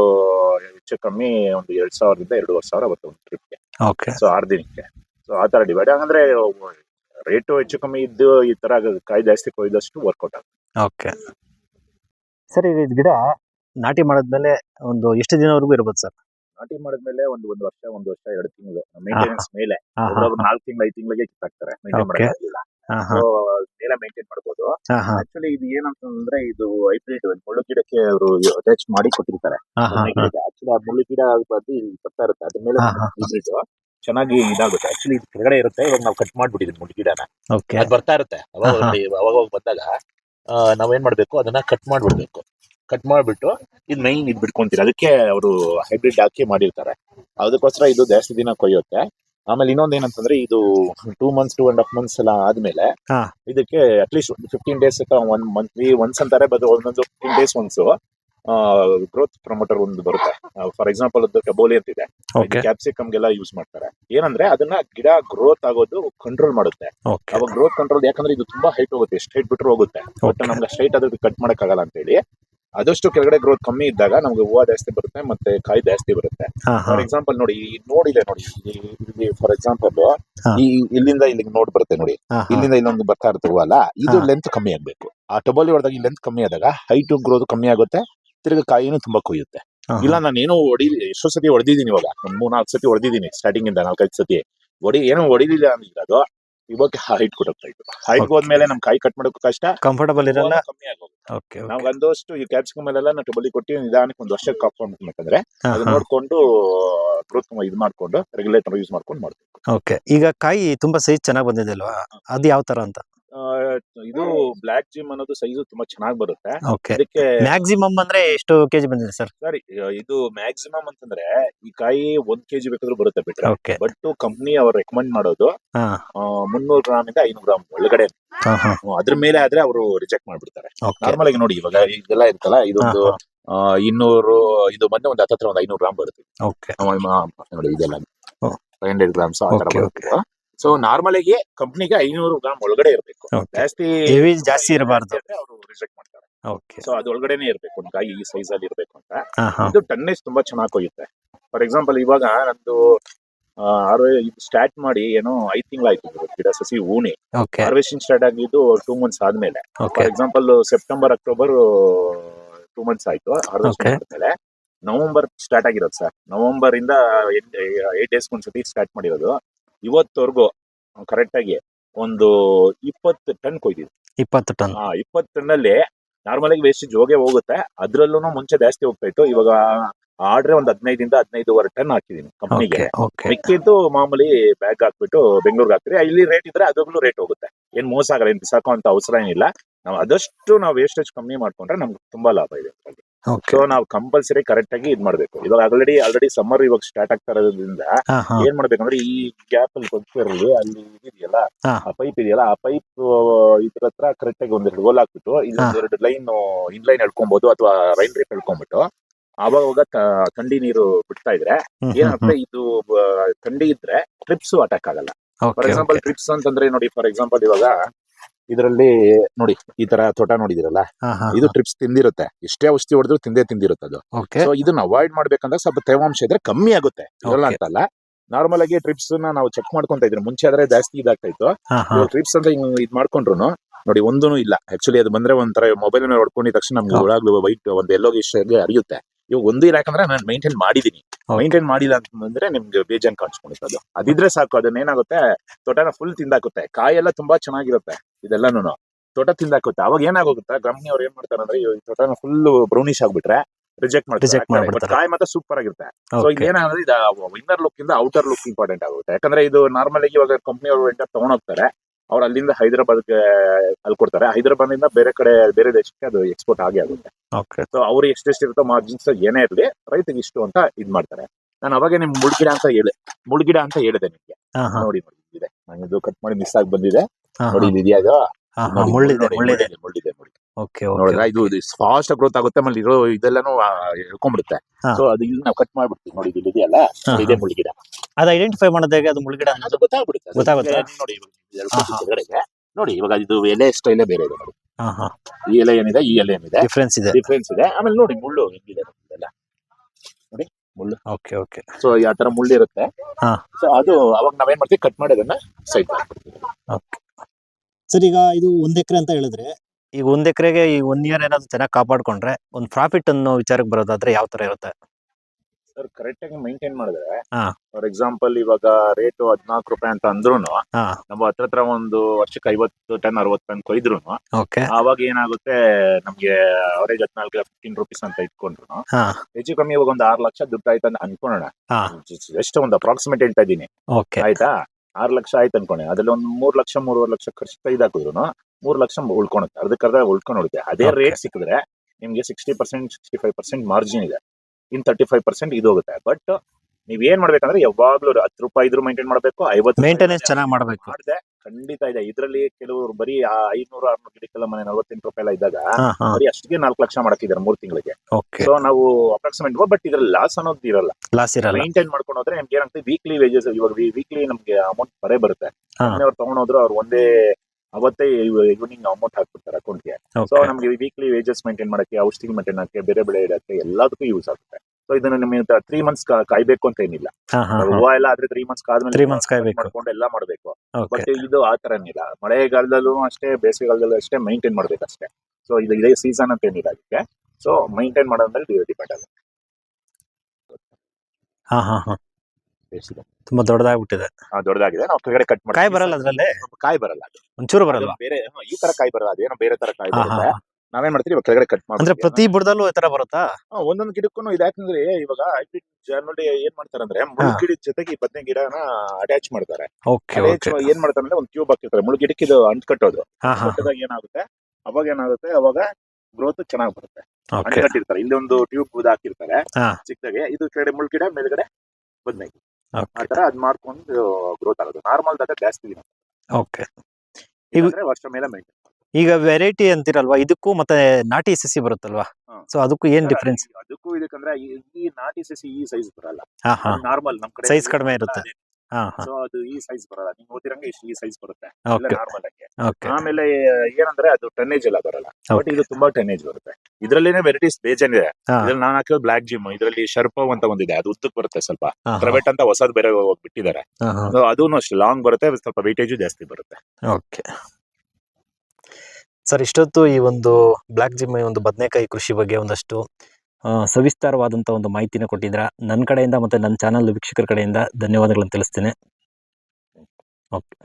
ಹೆಚ್ಚು ಕಮ್ಮಿ ಒಂದು ಎರಡ್ ಸಾವಿರದಿಂದ ಎರಡೂವರೆ ಸಾವಿರ ಬರುತ್ತೆ ಒಂದು ಟ್ರಿಪ್ಗೆ ಓಕೆ ಸೊ ಆರ್ ದಿನಕ್ಕೆ. ಸೊ ಆ ತರ ಡಿವೈಡ್ ಹಂಗಂದ್ರೆ ರೇಟು ಹೆಚ್ಚು ಕಮ್ಮಿ ಇದ್ದು ಈ ತರ ಕಾಯಿ ಜಾಸ್ತಿ ಕೊಯ್ದಷ್ಟು ವರ್ಕೌಟ್ ಆಗುತ್ತೆ. ಓಕೆ ಸರ್ ಈಗ ಇದು ಗಿಡ ನಾಟಿ ಮಾಡಿದ್ಮೇಲೆ ಒಂದು ಎಷ್ಟು ದಿನವರೆಗೂ ಇರ್ಬೋದು ಸರ್? ನಾಟಿ ಮಾಡಿದ್ಮೇಲೆ ಒಂದು ಒಂದು ವರ್ಷ ಒಂದು ವರ್ಷ ಎರಡು ತಿಂಗಳು ಮೇಂಟೆನೆನ್ಸ್ ಮೇಲೆ. ಹಾ ಹಾ ಒಬ್ಬೊಬ್ರು ನಾಲ್ಕು ತಿಂಗಳು ಐದು ತಿಂಗಳಿಗೆ ಕಿತ್ತಾಕ್ತಾರೆ. Maintain Okay. ಮಾಡಕ್ಕಾಗಿಲ್ಲ ಹಾ ಹಾ ಸೊ ಮೇಲೆ ಮೇಂಟೈನ್ ಮಾಡ್ಬೋದು. ಹಾ ಹಾ ಆಕ್ಚುಲಿ ಇದು ಏನಂತಂದ್ರೆ ಇದು ಹೈಬ್ರಿಡ್ ಮುಳ್ಳು ಗಿಡಕ್ಕೆ ಅವರು ಅಟ್ಯಾಚ್ ಮಾಡಿ ಕೊಟ್ಟಿರ್ತಾರೆ. ಹಾ ಹಾ ಹಾ ಆಕ್ಚುಲಿ ಆ ಮುಳ್ಳು ಗಿಡ ಬಂದು ಇಲ್ಲಿ ಬರ್ತಾ ಇರುತ್ತೆ. ಅದ್ರ ಮೇಲೆ ಹಾ, ಹಾ. ಹೈಬ್ರಿಡ್ ಚೆನ್ನಾಗಿ ಇದಾಗುತ್ತೆ. ಆಕ್ಚುಲಿ ಇದು ಕೆಳಗಡೆ ಇರುತ್ತೆ. ಇವಾಗ ನಾವು ಕಟ್ ಮಾಡ್ಬಿಟ್ಟಿದ್ವಿ ಮುಳ್ಳು ಗಿಡನ ಓಕೆ ಅದು ಬರ್ತಾ ಇರುತ್ತೆ. ಅವಾಗ ಹಾ, ಹಾ. ಅವಾಗ ಅವಾಗ ಬಂದಾಗ ಆ, ನಾವೇನ್ ಮಾಡ್ಬೇಕು? ಅದನ್ನ ಕಟ್ ಮಾಡ್ಬಿಡ್ಬೇಕು. ಕಟ್ ಮಾಡ್ಬಿಟ್ಟು ಇದು ಮೈನ್ ಇದು ಬಿಟ್ಕೊಂತೀರ. ಅದಕ್ಕೆ ಅವರು ಹೈಬ್ರಿಡ್ ಹಾಕಿ ಮಾಡಿರ್ತಾರೆ. ಅದಕ್ಕೋಸ್ಕರ ಇದು ಜಾಸ್ತಿ ದಿನ ಕೊಯ್ಯುತ್ತೆ. ಆಮೇಲೆ ಇನ್ನೊಂದ್ ಏನಂತಂದ್ರೆ ಇದು two months two and half months ಎಲ್ಲ ಆದ್ಮೇಲೆ. ಇದಕ್ಕೆ ಅಟ್ಲೀಸ್ಟ್ ಒಂದು fifteen days one monthly once ಅಂತಾರೆ ಬಟ್ ಒಂದೊಂದು fifteen days once growth promoter ಒಂದು ಬರುತ್ತೆ. ಫಾರ್ ಎಕ್ಸಾಂಪಲ್ ಒಂದು ಕಬೋಲಿ ಅಂತಿದೆ ಕ್ಯಾಪ್ಸಿಕಮ್ ಕ್ಯಾಪ್ಸಿಕಮ್ಗೆಲ್ಲ ಯೂಸ್ ಮಾಡ್ತಾರೆ. ಏನಂದ್ರೆ ಅದನ್ನ ಗಿಡ ಗ್ರೋತ್ ಆಗೋದು ಕಂಟ್ರೋಲ್ ಮಾಡುತ್ತೆ. ಅವಾಗ ಗ್ರೋತ್ ಕಂಟ್ರೋಲ್ ಯಾಕಂದ್ರೆ ಇದು ತುಂಬಾ ಹೈಟ್ ಹೋಗುತ್ತೆ. ಎಷ್ಟು ಹೈಟ್ ಬಿಟ್ಟರು ಹೋಗುತ್ತೆ. ಬಟ್. ನಮ್ಗೆ ಸ್ಟ್ರೈಟ್ ಅದಕ್ಕೆ ಕಟ್ ಮಾಡಕ್ ಆಗಲ್ಲ ಅಂತ ಹೇಳಿ ಆದಷ್ಟು ಕೆಳಗಡೆ ಗ್ರೋತ್ ಕಮ್ಮಿ ಇದ್ದಾಗ ನಮ್ಗೆ ಹೂವು ಜಾಸ್ತಿ ಬರುತ್ತೆ ಮತ್ತೆ ಕಾಯಿ ಜಾಸ್ತಿ ಬರುತ್ತೆ. ಹಾ ಹಾ. ಫಾರ್ ಎಕ್ಸಾಂಪಲ್ ನೋಡಿ ಈ ನೋಡಿದೆ ನೋಡಿ ಈ- ಇಲ್ಲಿ ಫಾರ್ ಎಕ್ಸಾಂಪಲ್ ಹಾ. ಈ ಇಲ್ಲಿಂದ ಇಲ್ಲಿಗೆ ನೋಡ್ ಬರುತ್ತೆ ನೋಡಿ ಹಾ ಹಾ. ಇಲ್ಲಿಂದ ಇಲ್ಲೊಂದು ಬರ್ತಾ ಇರುತ್ತೆ ಹೂವಲ್ಲ ಇದು ಹಾ. ಲೆಂತ್ ಕಮ್ಮಿ ಆಗ್ಬೇಕು. ಆ ಟೊಬಲಿ ಹೊಡೆದಾಗ ಈ ಲೆಂತ್ ಕಮ್ಮಿ ಆದಾಗ ಹೈಟ್ ಗ್ರೋತ್ ಕಮ್ಮಿ ಆಗುತ್ತೆ ತಿರ್ಗ ಕಾಯಿನೂ ತುಂಬಾ ಕುಯ್ಯುತ್ತೆ. ಹಾ, ಇಲ್ಲ ನಾನು ಏನೋ ಹೊಡಿ ಎಷ್ಟೋ ಸತಿ ಹೊಡೆದಿದ್ದೀನಿ ಇವಾಗ ಒಂದ್ ಮೂರ್ ನಾಲ್ಕು ಸತಿ ಹೊಡೆದಿದ್ದೀನಿ ಸ್ಟಾರ್ಟಿಂಗ್ ಇಂದ ನಾಲ್ಕೈದು ಸತಿ. ಹೊಡಿ ಏನೋ ಹೊಡಿಲಿಲ್ಲ ಅಂದ್ರೆ ಅದು. ಇವಾಗ ಹೈಟ್ ಕೊಡುತ್ತೆ ಇದು. ಹೈಟ್. ಹೋದ್ಮೇಲೆ ನಮ್ ಕಾಯಿ ಕಟ್ ಮಾಡೋಕೆ ಕಷ್ಟ. ಕಂಫರ್ಟಬಲ್ ಇರಲ್ಲ? ಕಮ್ಮಿ ಆಗೋದು. ಓಕೆ ನಾವು ಅಂದಷ್ಟು ಈ ಕ್ಯಾಪ್ಸಿಕಮ್ ಅಲ್ಲೆಲ್ಲ ನಾವು ಟಬಲಿ ಕೊಟ್ಟು ನಿಧಾನಕ್ಕೆ ಒಂದು ವರ್ಷಕ್ಕೆ ಕಾಪಾಡ್ಬೇಕಂದ್ರೆ ಅದನ್ನ ನೋಡ್ಕೊಂಡು ಗ್ರೋತ್ ಇದು ಮಾಡ್ಕೊಂಡು ರೆಗ್ಯುಲೇಟರ್ ಯೂಸ್ ಮಾಡ್ಕೊಂಡು ಮಾಡ್ಬೇಕು. ಓಕೆ ಈಗ ಕಾಯಿ ತುಂಬಾ ಸೈಜ್ ಚೆನ್ನಾಗಿ ಬಂದಿದೆ ಅಲ್ವಾ? ಅದು ಯಾವ ತರ ಅಂತ? ಇದು ಬ್ಲಾಕ್ ಜಿಮ್ ಅನ್ನೋದು ಸೈಜ್ ತುಂಬಾ ಚೆನ್ನಾಗಿ ಬರುತ್ತೆ. ಓಕೆ ಇದಕ್ಕೆ ಮ್ಯಾಕ್ಸಿಮಮ್ ಅಂದ್ರೆ ಎಷ್ಟು ಕೆಜಿ ಬಂದಿದೆ ಸರ್? ಸರಿ ಇದು ಮ್ಯಾಕ್ಸಿಮಮ್ ಅಂತಂದ್ರೆ ಈ ಕಾಯಿ ಒಂದ್ ಕೆಜಿ ಬೇಕಾದ್ರೂ ಬರುತ್ತೆ ಬಿಟ್ರೆ. ಓಕೆ ಬಟ್ ಕಂಪ್ನಿ ಅವ್ರು ರೆಕಮೆಂಡ್ ಮಾಡೋದು ಹಾ. ಮುನ್ನೂರು ಗ್ರಾಮ್ ಇಂದ ಐನೂರು ಗ್ರಾಮ್ ಒಳಗಡೆ. ಅದ್ರ ಮೇಲೆ ಆದ್ರೆ ಅವರು ರಿಜೆಕ್ಟ್ ಮಾಡ್ಬಿಡ್ತಾರೆ. ನಾರ್ಮಲ್ ಆಗಿ ನೋಡಿ ಇವಾಗ ಇದೆಲ್ಲ ಇರ್ತಲ್ಲ ಇದೊಂದು ಇನ್ನೂರು ಇದು ಬಂದ್ರೆ ಒಂದ್ ಹತ್ತತ್ರ ಒಂದ್ ಐನೂರು ಗ್ರಾಮ್ ಬರುತ್ತೆ. ಓಕೆ ನೋಡಿ ಇದೆಲ್ಲ. ಫೈವ್ ಹಂಡ್ರೆಡ್ ಗ್ರಾಮ್ಸ್ ಆ ತರ ಬರುತ್ತೆ. ಸೊ ನಾರ್ಮಲ್ ಆಗಿ ಕಂಪ್ನಿಗೆ ಐನೂರು ಗ್ರಾಮ್ ಒಳಗಡೆ ಇರಬೇಕು. ಜಾಸ್ತಿ ಜಾಸ್ತಿ ಇರಬಾರ್ದು. ಅವರು ರಿಜೆಕ್ಟ್ ಮಾಡ್ತಾರೆ. ಸೊ ಅದು ಒಳಗಡೆನೆ ಇರಬೇಕು. ಕಾಯಿ ಈ ಸೈಜ್ ಅಲ್ಲಿ ಇರಬೇಕು ಅಂತ. ಇದು ಟನ್ನೇಜ್ ತುಂಬಾ ಚೆನ್ನಾಗಿ ಕೊಯ್ಯುತ್ತೆ. ಫಾರ್ ಎಕ್ಸಾಂಪಲ್ ಇವಾಗ ನಂದು ಆರು ಇದು ಸ್ಟಾರ್ಟ್ ಮಾಡಿ ಏನೋ ಐದು ತಿಂಗಳಾಯ್ತು ಗಿಡ ಸಸಿ ಓಕೆ ಹಾರ್ವೆಸ್ಟಿಂಗ್ ಸ್ಟಾರ್ಟ್ ಆಗಿದ್ದು ಟೂ ಮಂತ್ಸ್ ಆದ್ಮೇಲೆ. For example September October two months ಆಯ್ತು ಹಾರ್ವೆಸ್ಟ್ Okay. ನವೆಂಬರ್ ಸ್ಟಾರ್ಟ್ ಆಗಿರೋದು ಸರ್ ನವೆಂಬರ್ ಇಂದ ಏಟ್ ಡೇಸ್ ಒಂದ್ಸತಿ ಸ್ಟಾರ್ಟ್ ಮಾಡಿರೋದು. ಇವತ್ತವರೆಗೂ ಕರೆಕ್ಟ್ ಆಗಿ ಒಂದು ಇಪ್ಪತ್ತು ಟನ್ ಕೊಯ್ದಿದ್ವಿ ಇಪ್ಪತ್ತು ಟನ್. ಹಾ ಇಪ್ಪತ್ತು ಟನ್ನಲ್ಲಿ ನಾರ್ಮಲ್ ಆಗಿ ವೇಸ್ಟೇಜ್ ಹೋಗೇ ಹೋಗುತ್ತೆ. ಅದ್ರಲ್ಲೂ ಮುಂಚೆ ಜಾಸ್ತಿ ಹೋಗ್ತಾ ಇತ್ತು. ಇವಾಗ ಆರ್ಡ್ರೆ ಒಂದು ಹದಿನೈದಿಂದ ಹದಿನೈದುವರೆ ಟನ್ ಹಾಕಿದೀನಿ ಕಂಪ್ನಿಗೆ. ಮಿಕ್ಕಿದ್ದು ಮಾಮೂಲಿ ಬ್ಯಾಗ್ ಹಾಕ್ಬಿಟ್ಟು ಬೆಂಗಳೂರಿಗೆ ಹಾಕ್ತೀರಿ ಇಲ್ಲಿ ರೇಟ್ ಇದ್ರೆ ಅದಾಗ್ಲೂ ರೇಟ್ ಹೋಗುತ್ತೆ. ಏನ್ ಮೋಸ ಆಗಲ್ಲ ಏನ್ ಬಿಸಾಕೋ ಅಂತ ಅವಸರ ಏನಿಲ್ಲ. ನಾವು ಆದಷ್ಟು ನಾವು ವೇಸ್ಟೇಜ್ ಕಮ್ಮಿ ಮಾಡ್ಕೊಂಡ್ರೆ ನಮ್ಗೆ ತುಂಬಾ ಲಾಭ ಇದೆ ಸೊ ನಾವು ಕಂಪಲ್ಸರಿ ಕರೆಕ್ಟ್ ಆಗಿ ಇದ್ ಮಾಡ್ಬೇಕು. ಇವಾಗ ಆಲ್ರೆಡಿ ಆಲ್ರೆಡಿ ಸಮ್ಮರ್ ಇವಾಗ ಸ್ಟಾರ್ಟ್ ಆಗ್ತಾ ಇರೋದ್ರಿಂದ ಏನ್ ಮಾಡ್ಬೇಕಂದ್ರೆ ಈ ಗ್ಯಾಪ್ ಅಲ್ಲಿ ಕೊಡ್ತಿರಲಿ ಅಲ್ಲಿ ಇದೆಯಲ್ಲ ಆ ಪೈಪ್ ಇದೆಯಲ್ಲ ಆ ಪೈಪ್ ಇದ್ರ ಹತ್ರ ಕರೆಕ್ಟ್ ಆಗಿ ಒಂದೆರಡು ಗೋಲ್ ಹಾಕ್ಬಿಟ್ಟು ಇದೊಂದೆರಡು ಲೈನ್ ಇನ್ ಲೈನ್ ಎಳ್ಕೊಬಹುದು ಅಥವಾ ರೈನ್ ರೇಪ್ ಎಳ್ಕೊಂಡ್ಬಿಟ್ಟು ಆವಾಗ ಅವಾಗ ಥಂಡಿ ನೀರು ಬಿಡ್ತಾ ಇದ್ರೆ ಹ್ಮ್, ಇದು ಥಂಡಿ ಇದ್ರೆ ಟ್ರಿಪ್ಸ್ ಅಟ್ಯಾಕ್ ಆಗಲ್ಲ. ಫಾರ್ ಎಕ್ಸಾಂಪಲ್ ಟ್ರಿಪ್ಸ್ ಅಂತಂದ್ರೆ ನೋಡಿ ಫಾರ್ ಎಕ್ಸಾಂಪಲ್ ಇವಾಗ ಇದರಲ್ಲಿ ನೋಡಿ ಈ ತರ ತೋಟ ನೋಡಿದಿರಲ್ಲ? ಇದು ಟ್ರಿಪ್ಸ್ ತಿಂದಿರುತ್ತೆ. ಎಷ್ಟೇ ಔಷಧಿ ಹೊಡೆದ್ರು ತಿಂದೇ ತಿಂದಿರುತ್ತೆ ಅದು. ಸೊ ಇದನ್ನ ಅವಾಯ್ಡ್ ಮಾಡ್ಬೇಕಂದ್ರೆ ಸ್ವಲ್ಪ ತೇವಾಂಶ ಇದ್ರೆ ಕಮ್ಮಿ ಆಗುತ್ತೆ. ಇರಲ್ಲ. ಅಂತಲ್ಲ. ನಾರ್ಮಲ್ ಆಗಿ ಟ್ರಿಪ್ಸ್ನ ನಾವು ಚೆಕ್ ಮಾಡ್ಕೊಂತ ಇದ್ರೆ. ಮುಂಚೆ ಆದ್ರೆ ಜಾಸ್ತಿ ಇದಾಗ್ತಾ ಇತ್ತು. ಟ್ರಿಪ್ಸ್ ಅಂತ ಹಿಂಗ್ ಇದ್ ಮಾಡ್ಕೊಂಡ್ರು ನೋಡಿ ಒಂದೂ ಇಲ್ಲ. ಆಕ್ಚುಲಿ ಅದು ಬಂದ್ರೆ ಒಂಥರ ಮೊಬೈಲ್ ಮೇಲೆ ಹೊಡ್ಕೊಂಡಿದ ತಕ್ಷಣ ನಮ್ಗೆ ಒಳಗ್ಲೂ ವೈಟ್ ಒಂದ್ ಎಲ್ಲೋ ಅರಿಯುತ್ತೆ ಇವಾಗ ಒಂದು ಇಲ್ಲ ಯಾಕಂದ್ರೆ ನಾನು ಮೈಂಟೈನ್ ಮಾಡಿದೀನಿ. ಮೈಂಟೈನ್ ಮಾಡಿಲ್ಲ ಅಂತಂದ್ರೆ ನಿಮ್ಗೆ ಬೇಜಾನ್ ಕಾಣಿಸ್ಕೊಂಡಿತ್ತು ಅದು ಅದಿದ್ರೆ ಸಾಕು ಅದನ್ನ ಏನಾಗುತ್ತೆ ತೋಟನ ಫುಲ್ ತಿಂದಾಕುತ್ತೆ. ಕಾಯೆಲ್ಲ ತುಂಬಾ ಚೆನ್ನಾಗಿರುತ್ತೆ ಇದೆಲ್ಲಾನು ತೋಟ ತಿಂದಾಕುತ್ತೆ. ಅವಾಗ ಏನಾಗುತ್ತೆ ಕಂಪ್ನಿ ಅವ್ರು ಏನ್ ಮಾಡ್ತಾರೆ ಅಂದ್ರೆ ಈ ತೋಟನ ಫುಲ್ ಬ್ರೌನಿಶ್ ಆಗ್ಬಿಟ್ರೆ ರಿಜೆಕ್ಟ್ ಮಾಡ್ತಾರೆ. ಕಾಯಿ ಮಾತ್ರ ಸೂಪರ್ ಆಗಿರುತ್ತೆ. ಸೊ ಇದೇನಾದ್ರೆ ಇದು ಇನ್ನರ್ ಲುಕ್ ಇಂದ ಔಟರ್ ಲುಕ್ ಇಂಪಾರ್ಟೆಂಟ್ ಆಗುತ್ತೆ. ಯಾಕಂದ್ರೆ ಇದು ನಾರ್ಮಲ್ ಆಗಿ ಇವಾಗ ಕಂಪ್ನಿ ಅವರು ಎಂಟರ್ ತಗೊಂಡೋಗ್ತಾರೆ ಅವ್ರು ಅಲ್ಲಿಂದ ಹೈದರಾಬಾದ್ಗೆ ಅಲ್ಲಿ ಕೊಡ್ತಾರೆ. ಹೈದರಾಬಾದ್ ಇಂದ ಬೇರೆ ಕಡೆ ಬೇರೆ ದೇಶಕ್ಕೆ ಅದು ಎಕ್ಸ್ಪೋರ್ಟ್ ಆಗೇ ಆಗುತ್ತೆ. ಓಕೆ ಸೊ ಅವ್ರು ಎಷ್ಟೆಷ್ಟು ಇರುತ್ತೋ ಮಾರ್ಜಿನ್ಸ್ ಏನೇ ಇರಲಿ ರೈತಗೆ ಇಷ್ಟು ಅಂತ ಇದ್ ಮಾಡ್ತಾರೆ. ನಾನು ಅವಾಗ ನಿಮ್ ಮುಳ್ಗಿಡ ಅಂತ ಹೇಳಿ ಮುಳ್ಗಿಡ ಅಂತ ಹೇಳಿದೆ ನಿಮ್ಗೆ. ನೋಡಿ ನೋಡಿ ಇದೆ. ನಾನು ಇದು ಕಟ್ ಮಾಡಿ ಮಿಸ್ ಆಗಿ ಬಂದಿದೆ. ನೋಡಿ ಇದೆಯಾಗ ಇದೆಯಾ ಮುಳ್ಳಿದೆ ನೋಡಿ, ಮುಳ್ಳಿದೆ ಮುಳ್ಳಿದೆ ಓಕೆ ನೋಡಿದ್ರ ಇದು ಫಾಸ್ಟ್ ಗ್ರೋತ್ ಆಗುತ್ತೆ ಆಮೇಲೆ ಇರೋ ಇದೆಲ್ಲಾನು ಹೇಳ್ಕೊಂಡ್ಬಿಡುತ್ತೆ. ಸೊ ಅದು ಇಲ್ಲಿ ನಾವು ಕಟ್ ಮಾಡ್ಬಿಡ್ತೀವಿ ನೋಡಿ ಇದು ಇದೆಯಲ್ಲ? ಇದೇ ಹಾ. ಮುಳ್ಗಿಡ ಅದು ಐಡೆಂಟಿಫೈ ಮಾಡೋದು ಹೇಗೆ? ಅದು ಮುಳ್ಗಿಡ ಅನ್ನೋದು ಗೊತ್ತಾಗ್ಬಿಡುತ್ತೆ ಗೊತ್ತಾಗುತ್ತೆ. ನೋಡಿ ಕೆಳಗಡೆಗೆ. ನೋಡಿ ಇವಾಗ ಇದು ಎಲೆ ಸ್ಟೈಲೇ ಬೇರೆ ಇದೆ ನೋಡಿ. ಹಾ ಹಾ. ಈ ಎಲೆ ಏನಿದೆ ಈ ಎಲೆ ಏನಿದೆ. ಡಿಫ್ರೆನ್ಸ್ ಇದೆ. ಡಿಫ್ರೆನ್ಸ್ ಇದೆ. ಆಮೇಲೆ ನೋಡಿ ಮುಳ್ಳು ಹೆಂಗಿದೆ ಇದೆಲ್ಲ. Okay okay. ಸೊ ಯಾವ ತರ ಮುಳ್ಳು ಇರುತ್ತೆ ಹಾ. ಸೊ ಅದು ಅವಾಗ ನಾವೇನ್ ಮಾಡ್ತೀವಿ? ಕಟ್ ಮಾಡಿ ಅದನ್ನ ಸೈಡ್ ಮಾಡ್ಬಿಡ್ತೀವಿ. ಓಕೆ. ಸರ್ ಈಗ ಇದು ಒಂದ್ ಎಕರೆ ಅಂತ ಹೇಳಿದ್ರೆ? ಈಗ ಒಂದ್ ಎಕರೆಗೆ ಈ ಒನ್ ಇಯರ್ ಏನಾದ್ರು ಚೆನ್ನಾಗಿ ಕಾಪಾಡ್ಕೊಂಡ್ರೆ ಒಂದು ಪ್ರಾಫಿಟ್ ಅನ್ನೋ ವಿಚಾರಕ್ಕೆ ಬರೋದಾದ್ರೆ ಯಾವ ತರ ಇರುತ್ತೆ? ಸರ್ ಕರೆಕ್ಟ್ ಆಗಿ ಮೈಂಟೈನ್ ಮಾಡಿದ್ರೆ ಹಾ. ಫಾರ್ ಎಕ್ಸಾಂಪಲ್ ಇವಾಗ ರೇಟ್ ಹದಿನಾಲ್ಕು ರೂಪಾಯಿ ಅಂತ ಅಂದ್ರು ಹಾ. ನಮ್ಮ ಹತ್ರ ಹತ್ರ ಒಂದು ವರ್ಷಕ್ಕೆ ಐವತ್ತು ಟನ್ ಅರವತ್ತು ಟನ್ ಕೊಯ್ದ್ರು ಓಕೆ. ಆವಾಗ ಏನಾಗುತ್ತೆ ನಮ್ಗೆ ಅವರೇಜ್ ಹದಿನಾಲ್ಕು ಫಿಫ್ಟೀನ್ ರುಪೀಸ್ ಅಂತ ಇಟ್ಕೊಂಡ್ರು ಹಾ. ಹೆಚ್ಚು ಕಮ್ಮಿ ಇವಾಗ ಒಂದು ಆರು ಲಕ್ಷ ದುಡ್ಡು ಆಯ್ತು ಅಂತ ಅನ್ಕೊಳ್ಳೋಣ ಹಾ ಎಷ್ಟು ಒಂದು ಅಪ್ರಾಕ್ಸಿಮೇಟ್ ಹೇಳ್ತಾ ಇದೀನಿ ಓಕೆ. ಆಯ್ತಾ? ಆರು ಲಕ್ಷ ಆಯ್ತು ಅನ್ಕೊಂಡೆ. ಅದ್ರಲ್ಲಿ ಒಂದು ಮೂರ್ ಲಕ್ಷ ಮೂರುವರೆ ಲಕ್ಷ ಖರ್ಚು ತೆಗೆದಾಕಿದ್ರು ಮೂರು ಲಕ್ಷ ಉಳ್ಕೊಳುತ್ತೆ ಅದಕ್ಕರ್ಧ ಉಳ್ಕೊಂಡು ಅದೇ ರೇಟ್ ಸಿಕ್ಕಿದ್ರೆ ನಿಮ್ಗೆ sixty percent sixty five percent margin ಇದೆ. ಇನ್ ತರ್ಟಿ ಫೈವ್ ಪರ್ಸೆಂಟ್ ಇದು ಹೋಗುತ್ತೆ. ಬಟ್ ನೀವ್ ಏನ್ ಮಾಡ್ಬೇಕಂದ್ರೆ ಯಾವಾಗ್ಲೂ ಹತ್ತು ರೂಪಾಯಿ ಇದ್ರು ಮೇಂಟೈನ್ ಮಾಡಬೇಕು ಐವತ್ತು ಮೇಂಟೆನೆನ್ಸ್ ಚೆನ್ನಾಗಿ ಮಾಡ್ಬೇಕು. ಮಾಡಿದೆ ಖಂಡಿತ ಇದೆ. ಇದ್ರಲ್ಲಿ ಕೆಲವರು ಬರೀ ಆ ಐನೂರು ಆರ್ನೂರು ಗಿಡಕ್ಕೆಲ್ಲ ಮನೆ ನಲ್ವತ್ತೆಂಟು ರೂಪಾಯಿ ಎಲ್ಲ ಇದ್ದಾಗ ಬರೀ ಅಷ್ಟಿಗೆ ನಾಲ್ಕು ಲಕ್ಷ ಮಾಡಕ್ಕಿದ್ದಾರೆ ಮೂರ್ ತಿಂಗಳಿಗೆ. ಸೊ ನಾವು ಅಪ್ರಾಕ್ಸಿಮೇಟ್ ಬಟ್ ಇದ್ರಲ್ಲಿ ಲಾಸ್ ಅನ್ನೋದು ಇರಲ್ಲ. ಲಾಸ್ ಇರಲ್ಲ. ಮೈಂಟೈನ್ ಮಾಡ್ಕೊಂಡು ಹೋದ್ರೆ ನಮ್ಗೆ ಏನಾಗ್ತದೆ ವೀಕ್ಲಿ ವೇಜಸ್ ಇವಾಗ ವೀಕ್ಲಿ ನಮ್ಗೆ ಅಮೌಂಟ್ ಬರೇ ಬರುತ್ತೆ. ಅವ್ರು ತಗೊಂಡೋದ್ರು ಅವ್ರು ಒಂದೇ ಅವತ್ತೇ ಈವ್ನಿಂಗ್ ಅಮೌಂಟ್ ಹಾಕ್ಬಿಡ್ತಾರೆ ಅಕೌಂಟ್ಗೆ ಸೊ ನಮಗೆ ನಮ್ಗೆ ವೀಕ್ಲಿ ವೇಜಸ್ ಮೇಂಟೈನ್ ಮಾಡಕ್ಕೆ ಔಷಧಿ ಮೇಂಟೈನ್ ಮಾಡಕ್ಕೆ ಬೇರೆ ಬೆಳೆ ಇಡಕ್ಕೆ ಎಲ್ಲದಕ್ಕೂ ಯೂಸ್ ಆಗುತ್ತೆ. ಸೊ ಇದನ್ನ ನಿಮಗೆ ತ್ರೀ ಮಂತ್ಸ್ ಕಾಯ್ಬೇಕು ಅಂತ ಏನಿಲ್ಲ. ಹೂವ ಹಾ ಎಲ್ಲ ಆದ್ರೆ ತ್ರೀ ಮಂತ್ಸ್ ಕಾದ್ಮೇಲೆ ತ್ರೀ ಮಂತ್ಸ್ ಕಾಯ್ಬೇಕು. ಮಾಡ್ಕೊಂಡು ಎಲ್ಲ ಮಾಡ್ಬೇಕು. ಬಟ್ ಇದು ಆ ತರ ಏನಿಲ್ಲ ಮಳೆಗಾಲದಲ್ಲೂ ಅಷ್ಟೇ ಬೇಸಿಗೆಗಾಲದಲ್ಲೂ ಅಷ್ಟೇ ಮೈಂಟೈನ್ ಮಾಡ್ಬೇಕಷ್ಟೇ ಸೊ ಇದು ಇದೇ ಸೀಸನ್ ಅಂತ ಏನಿಲ್ಲ ಅದಕ್ಕೆ. ಸೊ ಮೈಂಟೈನ್ ಮಾಡೋದ್ರಲ್ಲಿ ಡಿಪೆಂಡ್ ಆಗುತ್ತೆ. ಹಾ ಹಾ ಹಾ? ತುಂಬಾ ದೊಡ್ಡದಾಗ್ಬಿಟ್ಟಿದೆ. ಆ, ದೊಡ್ಡದಾಗಿದೆ. ನಾವು ಕೆಳಗಡೆ ಕಟ್ ಮಾಡಿ ಕಾಯಿ ಬರಲ್ಲ ಅದ್ರಲ್ಲೇ? ಕಾಯಿ ಬರಲ್ಲ ಅದು. ಒಂಚೂರು ಬರಲ್ಲ? ಬೇರೆ ಈ ತರ ಕಾಯಿ ಬರಲ್ಲ ಅದೇನೋ ಬೇರೆ ತರ ಕಾಯಿ ಹಾ ಹಾ ಬರುತ್ತೆ. ನಾವೇನ್ ಮಾಡ್ತೀವಿ ಇವಾಗ ಕೆಳಗಡೆ ಕಟ್ ಅಂದ್ರೆ ಮಾಡಿ ಪ್ರತಿ ಬುಡದಲ್ಲೂ ಈ ತರ ಬರುತ್ತಾ? ಒಂದೊಂದು ಗಿಡಕ್ಕೂ ಇದಾಕಂದ್ರೆ ಯಾಕಂದ್ರೆ ಇವಾಗ ಹೈಬ್ರಿಡ್ ಜನರಲಿ ಏನ್ ಮಾಡ್ತಾರೆ ಅಂದ್ರೆ ಮುಳ್ಳು ಗಿಡದ ಜೊತೆಗೆ ಈ ಬದನೆ ಗಿಡನ ಅಟ್ಯಾಚ್ ಮಾಡ್ತಾರೆ. Okay Attach okay. ಏನ್ ಮಾಡ್ತಾರೆ ಅಂದ್ರೆ ಒಂದು ಟ್ಯೂಬ್ ಹಾಕಿರ್ತಾರೆ. ಮುಳ್ಳು ಗಿಡಕ್ಕೆ ಇದು ಅಂಟ್ ಕಟ್ಟೋದು. ಹಾ ಹಾ. ಕಟ್ಟಿದಾಗ ಏನಾಗುತ್ತೆ? ಅವಾಗ ಏನಾಗುತ್ತೆ? ಅವಾಗ ಗ್ರೋತ್ ಚೆನ್ನಾಗಿ ಬರುತ್ತೆ. ಓಕೆ. ಅಂಟ್ಕಟ್ಟಿರ್ತಾರೆ ಇಲ್ಲಿ ಒಂದು ಟ್ಯೂಬ್ ಹಾಕಿರ್ತಾರೆ. ಹಾ. ಚಿಕ್ಕದಾಗೆ. ಇದು ಕೆಳಗಡೆ ಮುಳ್ಳು ಗಿಡ ಮೇಲ್ಗಡೆ ಬದನೆ ಆ ತರ ಅದ್ ಮಾಡ್ಕೊಂಡು ಗ್ರೋತ್ ಆಗೋದು. ನಾರ್ಮಲ್ ದಾಗ ಜಾಸ್ತಿ ದಿನ. ಓಕೆ. ಇಲ್ಲಾಂದ್ರೆ ವರ್ಷ ಮೇಲೆ ಮೇಂಟೈನ್ ಈಗ ವೆರೈಟಿ ಅಂತಿರಲ್ವಾ? ಇದಕ್ಕೂ ಮತ್ತೆ ನಾಟಿ ಸಸಿ ಬರುತ್ತಲ್ವಾ? ಹಾ. ಸೊ ಅದಕ್ಕೂ ಏನ್ ಡಿಫ್ರೆನ್ಸ್ ಅದಕ್ಕೂ ಇದಕ್ಕಂದ್ರೆ ಈ- ಈ ನಾಟಿ ಸಸಿ ಈ ಸೈಜ್ ಬರಲ್ಲ. ಹಾ ಹಾ. ನಾರ್ಮಲ್ ನಮ್ ಕಡೆ Size ಕಡಿಮೆ ಇರುತ್ತೆ. ಹಾ ಹಾ. ಸೊ ಅದು ಈ ಸೈಜ್ ಬರಲ್ಲ. ನೀವು ಓದಿರಂಗೆ ಇಷ್ಟು ಈ ಸೈಜ್ ಬರುತ್ತೆ. ಓಕೆ ನಾರ್ಮಲ್ ಆಗಿ. ಓಕೆ ಆಮೇಲೆ ಏನಂದ್ರೆ ಅದು ಟನ್ನೇಜ್ ಎಲ್ಲ ಬರಲ್ಲ. ಬಟ್ ಇದು ತುಂಬಾ ಟನ್ನೇಜ್ ಬರುತ್ತೆ. ಇದ್ರಲ್ಲೇನೆ ವೆರೈಟೀಸ್ ಬೇಜಾನಿದೆ ಹಾ. ಇದ್ರಲ್ಲಿ ನಾನು ಹಾಕಿರೋ ಬ್ಲಾಕ್ ಜಿಮ್ ಇದ್ರಲ್ಲಿ ಶರ್ಪ ಅಂತ ಒಂದಿದೆ. ಅದು ಉದ್ದಕ್ಕೆ ಬರುತ್ತೆ ಸ್ವಲ್ಪ. ಪ್ರೈವೇಟ್ ಅಂತ ಹೊಸದ್ ಬೇರೆ ಬಿಟ್ಟಿದ್ದಾರೆ ಅದೂ ಅಷ್ಟು. ಲಾಂಗ್ ಬರುತ್ತೆ ಸ್ವಲ್ಪ ವೆಯ್ಟೇಜು ಜಾಸ್ತಿ ಬರುತ್ತೆ. ಓಕೆ ಸರ್, ಇಷ್ಟೊತ್ತು ಈ ಒಂದು ಬ್ಲ್ಯಾಕ್ ಜಿಮ್ ಒಂದು ಬದನೆಕಾಯಿ ಕೃಷಿ ಬಗ್ಗೆ ಒಂದಷ್ಟು ಸವಿಸ್ತಾರವಾದಂಥ ಒಂದು ಮಾಹಿತಿನ ಕೊಟ್ಟಿದ್ರ ನನ್ನ ಕಡೆಯಿಂದ ಮತ್ತು ನನ್ನ ಚಾನಲ್ ವೀಕ್ಷಕರ ಕಡೆಯಿಂದ ಧನ್ಯವಾದಗಳನ್ನು ತಿಳಿಸ್ತೇನೆ. ಓಕೆ.